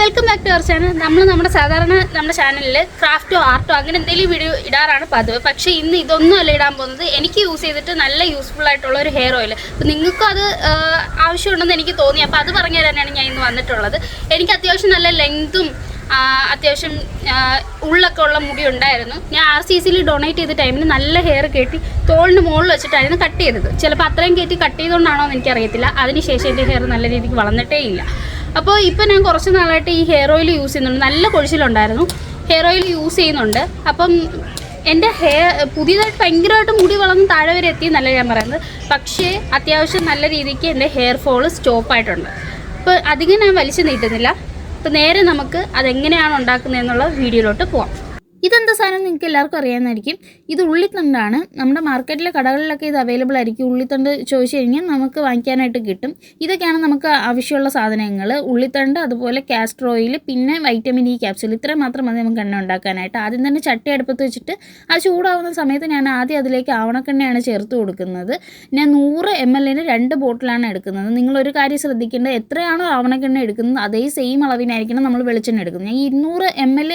Welcome back to our channel നമ്മൾ നമ്മുടെ സാധാരണ നമ്മുടെ ചാനലിൽ ക്രാഫ്റ്റോ ആർട്ടോ അങ്ങനെ എന്തെങ്കിലും വീഡിയോ ഇടാറാണ് പതിവ്. പക്ഷേ ഇന്ന് ഇതൊന്നും അല്ല ഇടാൻ പോകുന്നത്. എനിക്ക് യൂസ് ചെയ്തിട്ട് നല്ല യൂസ്ഫുൾ ആയിട്ടുള്ള ഒരു ഹെയർ ഓയിൽ അപ്പോൾ നിങ്ങൾക്കും അത് ആവശ്യമുണ്ടെന്ന് എനിക്ക് തോന്നി. അപ്പോൾ അത് പറഞ്ഞു തരാനാണ് ഞാൻ ഇന്ന് വന്നിട്ടുള്ളത്. എനിക്ക് അത്യാവശ്യം നല്ല ലെങ്തും അത്യാവശ്യം ഉള്ളൊക്കെ ഉള്ള മുടി ഉണ്ടായിരുന്നു. ഞാൻ ആർ സി സിയിൽ ഡൊണേറ്റ് ചെയ്ത ടൈമിൽ നല്ല ഹെയർ കെട്ടി തോളിന് മുകളിൽ വെച്ചിട്ടായിരുന്നു കട്ട് ചെയ്തത്. ചിലപ്പോൾ അത്രയും കയറ്റി കട്ട് ചെയ്തുകൊണ്ടാണോ എന്ന് എനിക്കറിയത്തില്ല. അതിനുശേഷം എന്റെ ഹെയർ നല്ല രീതിക്ക് വളർന്നിട്ടേ ഇല്ല. അപ്പോൾ ഇപ്പോൾ ഞാൻ കുറച്ച് നാളായിട്ട് ഈ ഹെയർ ഓയിൽ യൂസ് ചെയ്യുന്നുണ്ട്. നല്ല കൊഴിച്ചിലുണ്ടായിരുന്നു. ഹെയർ ഓയിൽ യൂസ് ചെയ്യുന്നുണ്ട്. അപ്പം എന്റെ ഹെയർ പുതിയതായിട്ട് ഭയങ്കരമായിട്ട് മുടി വളർന്ന് താഴെ വരെ എത്തി എന്നല്ല ഞാൻ പറയുന്നത്. പക്ഷേ അത്യാവശ്യം നല്ല രീതിക്ക് എന്റെ ഹെയർ ഫോൾ സ്റ്റോപ്പായിട്ടുണ്ട് അപ്പോൾ അധികം ഞാൻ വലിച്ചു നീട്ടുന്നില്ല. അപ്പോൾ നേരെ നമുക്ക് അതെങ്ങനെയാണ് ഉണ്ടാക്കുന്നതെന്നുള്ള വീഡിയോയിലോട്ട് പോവാം. ഇതെന്താ സാധനം നിങ്ങൾക്ക് എല്ലാവർക്കും അറിയാമെന്നായിരിക്കും ഇത് ഉള്ളിത്തണ്ടാണ്. നമ്മുടെ മാർക്കറ്റിലെ കടകളിലൊക്കെ ഇത് അവൈലബിൾ ആയിരിക്കും. ഉള്ളിത്തണ്ട് ചോദിച്ചു കഴിഞ്ഞാൽ നമുക്ക് വാങ്ങിക്കാനായിട്ട് കിട്ടും. ഇതൊക്കെയാണ് നമുക്ക് ആവശ്യമുള്ള സാധനങ്ങൾ. ഉള്ളിത്തണ്ട് അതുപോലെ കാസ്റ്റർ ഓയിൽ പിന്നെ വൈറ്റമിൻ ഇ ക്യാപ്സ്യൂൾ ഇത്രയും മാത്രം മതി നമുക്ക് എണ്ണ ഉണ്ടാക്കാനായിട്ട്. ആദ്യം തന്നെ ചട്ടി അടുപ്പത്ത് വെച്ചിട്ട് അത് ചൂടാവുന്ന സമയത്ത് ഞാൻ ആദ്യം അതിലേക്ക് ആവണക്കെണ്ണയാണ് ചേർത്ത് കൊടുക്കുന്നത്. ഞാൻ നൂറ് എം എല്ലിന് രണ്ട് ബോട്ടിലാണ് എടുക്കുന്നത്. നിങ്ങളൊരു കാര്യം ശ്രദ്ധിക്കേണ്ടത് എത്രയാണോ ആവണക്കെണ്ണ എടുക്കുന്നത് അതേ സെയിം അളവിനായിരിക്കണം നമ്മൾ വെളിച്ചെണ്ണ എടുക്കുന്നത്. ഞാൻ ഇരുന്നൂറ് എം എൽ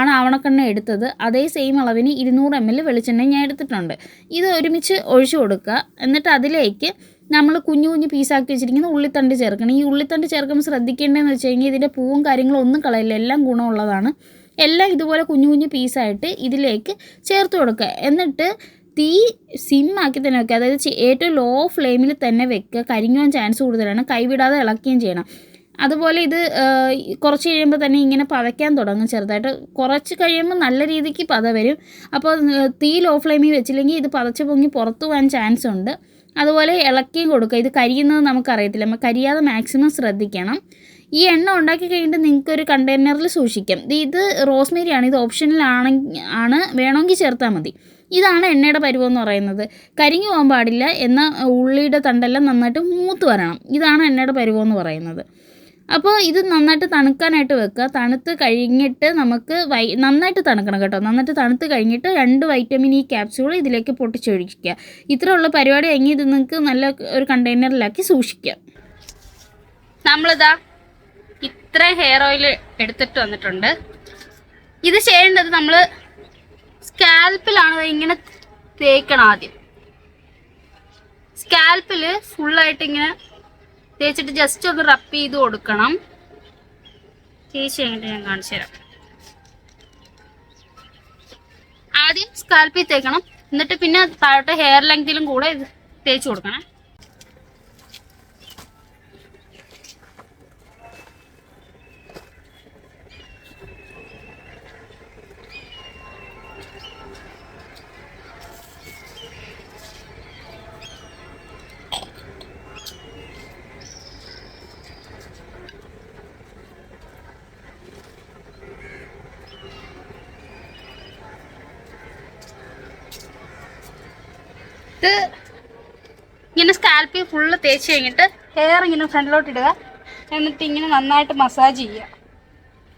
ആണ് ആവണക്കെണ്ണ എടുത്തത് അതേ സെയിം അളവിന് ഇരുന്നൂറ് എം എൽ വെളിച്ചെണ്ണ ഞാൻ എടുത്തിട്ടുണ്ട്. ഇത് ഒരുമിച്ച് ഒഴിച്ചു കൊടുക്കുക. എന്നിട്ട് അതിലേക്ക് നമ്മൾ കുഞ്ഞു കുഞ്ഞു പീസാക്കി വെച്ചിരിക്കുന്ന ഉള്ളിത്തണ്ട് ചേർക്കണം. ഈ ഉള്ളിത്തണ്ട് ചേർക്കുമ്പോൾ ശ്രദ്ധിക്കേണ്ടതെന്ന് വെച്ച് കഴിഞ്ഞാൽ ഇതിന്റെ പൂവും കാര്യങ്ങളും ഒന്നും കളയില്ല. എല്ലാം ഗുണമുള്ളതാണ്. എല്ലാം ഇതുപോലെ കുഞ്ഞു കുഞ്ഞു പീസായിട്ട് ഇതിലേക്ക് ചേർത്ത് കൊടുക്കുക. എന്നിട്ട് തീ സിം ആക്കി തന്നെ വെക്കുക. അതായത് ഏറ്റവും ലോ ഫ്ലെയിമിൽ തന്നെ വെക്കുക. കരിഞ്ഞുവാൻ ചാൻസ് കൂടുതലാണ്. കൈവിടാതെ ഇളക്കുകയും ചെയ്യണം. അതുപോലെ ഇത് കുറച്ച് കഴിയുമ്പോൾ തന്നെ ഇങ്ങനെ പതയ്ക്കാൻ തുടങ്ങും ചെറുതായിട്ട്. കുറച്ച് കഴിയുമ്പോൾ നല്ല രീതിക്ക് പത വരും. അപ്പോൾ തീ ലോ ഫ്ലെയിമിൽ വെച്ചില്ലെങ്കിൽ ഇത് പതച്ച് പൊങ്ങി പുറത്തു പോകാൻ ചാൻസ് ഉണ്ട്. അതുപോലെ ഇളക്കിയും കൊടുക്കുക. ഇത് കരിയുന്നത് നമുക്കറിയത്തില്ല. നമ്മൾ കരിയാതെ മാക്സിമം ശ്രദ്ധിക്കണം. ഈ എണ്ണ ഉണ്ടാക്കി കഴിഞ്ഞിട്ട് നിങ്ങൾക്ക് ഒരു കണ്ടെയ്നറിൽ സൂക്ഷിക്കാം. ഇത് റോസ്മേരിയാണ് ഇത് ഓപ്ഷനിലാണ് ആണ്. വേണമെങ്കിൽ ചേർത്താൽ മതി. ഇതാണ് എണ്ണയുടെ പരുവം എന്ന് പറയുന്നത്. കരിഞ്ഞു പോകാൻ പാടില്ല എന്നാൽ ഉള്ളിയുടെ തണ്ടെല്ലാം നന്നായിട്ട് മൂത്ത് വരണം. ഇതാണ് എണ്ണയുടെ പരുവം എന്ന് പറയുന്നത്. അപ്പോൾ ഇത് നന്നായിട്ട് തണുക്കാനായിട്ട് വെക്കുക. തണുത്ത് കഴിഞ്ഞിട്ട് നമുക്ക് വൈ നന്നായിട്ട് തണുക്കണം കേട്ടോ. നന്നായിട്ട് തണുത്ത് കഴിഞ്ഞിട്ട് രണ്ട് വൈറ്റമിൻ ഇ ക്യാപ്സ്യൂൾ ഇതിലേക്ക് പൊട്ടിച്ചൊഴിക്കുക. ഇത്രയുള്ള പരിപാടി കഴിഞ്ഞ് ഇത് നിങ്ങൾക്ക് നല്ല ഒരു കണ്ടെയ്നറിലാക്കി സൂക്ഷിക്കാം. നമ്മളിതാ ഇത്ര ഹെയർ ഓയിൽ എടുത്തിട്ട് വന്നിട്ടുണ്ട്. ഇത് ചെയ്യേണ്ടത് നമ്മൾ സ്കാൽപ്പിലാണ് ഇങ്ങനെ തേക്കണം ആദ്യം. സ്കാൽപ്പിൽ ഫുള്ളായിട്ട് ഇങ്ങനെ തേച്ചിട്ട് ജസ്റ്റ് ഒന്ന് റപ്പ് ചെയ്ത് കൊടുക്കണം. തേച്ച് കഴിഞ്ഞിട്ട് ഞാൻ കാണിച്ചു തരാം. ആദ്യം സ്കാൽപ്പിൽ തേക്കണം. എന്നിട്ട് പിന്നെ താഴോട്ട് ഹെയർ ലെങ്തിലും കൂടെ തേച്ച് കൊടുക്കണം. ഇത് ഇങ്ങനെ സ്കാൽപ്പിൽ ഫുള്ള് തേച്ച് കഴിഞ്ഞിട്ട് ഹെയർ ഇങ്ങനെ ഫ്രണ്ടിലോട്ട് ഇടുക. എന്നിട്ട് ഇങ്ങനെ നന്നായിട്ട് മസാജ് ചെയ്യുക.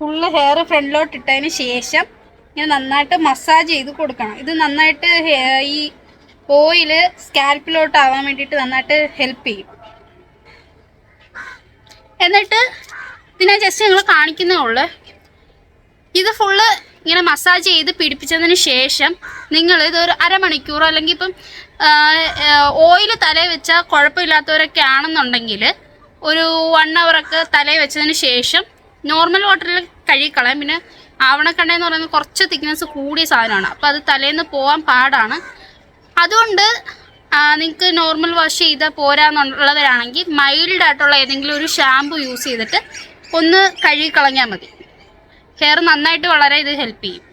ഫുള്ള് ഹെയർ ഫ്രണ്ടിലോട്ട് ഇട്ടതിന് ശേഷം ഇങ്ങനെ നന്നായിട്ട് മസാജ് ചെയ്ത് കൊടുക്കണം. ഇത് നന്നായിട്ട് ഈ ഓയിൽ സ്കാൽപ്പിലോട്ട് ആവാൻ വേണ്ടിയിട്ട് നന്നായിട്ട് ഹെൽപ്പ് ചെയ്യും. എന്നിട്ട് ഇതിനെ ജസ്റ്റ് ഞങ്ങൾ കാണിക്കുന്നേ ഉള്ളു. ഇത് ഫുള്ള് ഇങ്ങനെ മസാജ് ചെയ്ത് പിടിപ്പിച്ചതിന് ശേഷം നിങ്ങൾ ഇതൊരു അരമണിക്കൂർ അല്ലെങ്കിൽ ഇപ്പം ഓയിൽ തലയിൽ വെച്ചാൽ കുഴപ്പമില്ലാത്തവരൊക്കെ ആണെന്നുണ്ടെങ്കിൽ ഒരു വൺ അവറൊക്കെ തലയിൽ വെച്ചതിന് ശേഷം നോർമൽ വാട്ടറിൽ കഴുകിക്കളയാം. പിന്നെ ആവണക്കണ്ണ എന്ന് പറയുന്നത് കുറച്ച് തിക്നെസ് കൂടിയ സാധനമാണ്. അപ്പോൾ അത് തലേന്ന് പോകാൻ പാടാണ്. അതുകൊണ്ട് നിങ്ങൾക്ക് നോർമൽ വാഷ് ചെയ്താൽ പോരാന്നുള്ളവരാണെങ്കിൽ മൈൽഡ് ആയിട്ടുള്ള ഏതെങ്കിലും ഒരു ഷാമ്പു യൂസ് ചെയ്തിട്ട് ഒന്ന് കഴുകി കളഞ്ഞാൽ മതി. ഹെയർ നന്നായിട്ട് വളരെ ഇത് ഹെൽപ്പ് ചെയ്യും.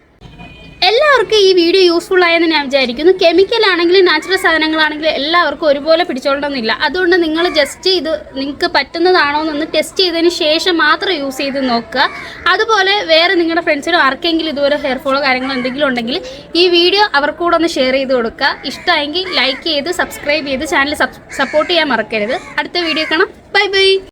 എല്ലാവർക്കും ഈ വീഡിയോ യൂസ്ഫുൾ ആയെന്ന് ഞാൻ വിചാരിക്കുന്നു. കെമിക്കൽ ആണെങ്കിലും നാച്ചുറൽ സാധനങ്ങളാണെങ്കിലും എല്ലാവർക്കും ഒരുപോലെ പിടിച്ചോളണമെന്നില്ല. അതുകൊണ്ട് നിങ്ങൾ ജസ്റ്റ് ഇത് നിങ്ങൾക്ക് പറ്റുന്നതാണോ എന്നൊന്ന് ടെസ്റ്റ് ചെയ്തതിന് ശേഷം മാത്രം യൂസ് ചെയ്ത് നോക്കുക. അതുപോലെ വേറെ നിങ്ങളുടെ ഫ്രണ്ട്സിനും ആർക്കെങ്കിലും ഇതുപോലെ ഹെയർ ഫോളോ കാര്യങ്ങളോ എന്തെങ്കിലും ഉണ്ടെങ്കിൽ ഈ വീഡിയോ അവർക്കൂടെ ഒന്ന് ഷെയർ ചെയ്ത് കൊടുക്കുക. ഇഷ്ടമായെങ്കിൽ ലൈക്ക് ചെയ്ത് സബ്സ്ക്രൈബ് ചെയ്ത് ചാനൽ സപ്പോർട്ട് ചെയ്യാൻ മറക്കരുത്. അടുത്ത വീഡിയോ കാണാം. Bye bye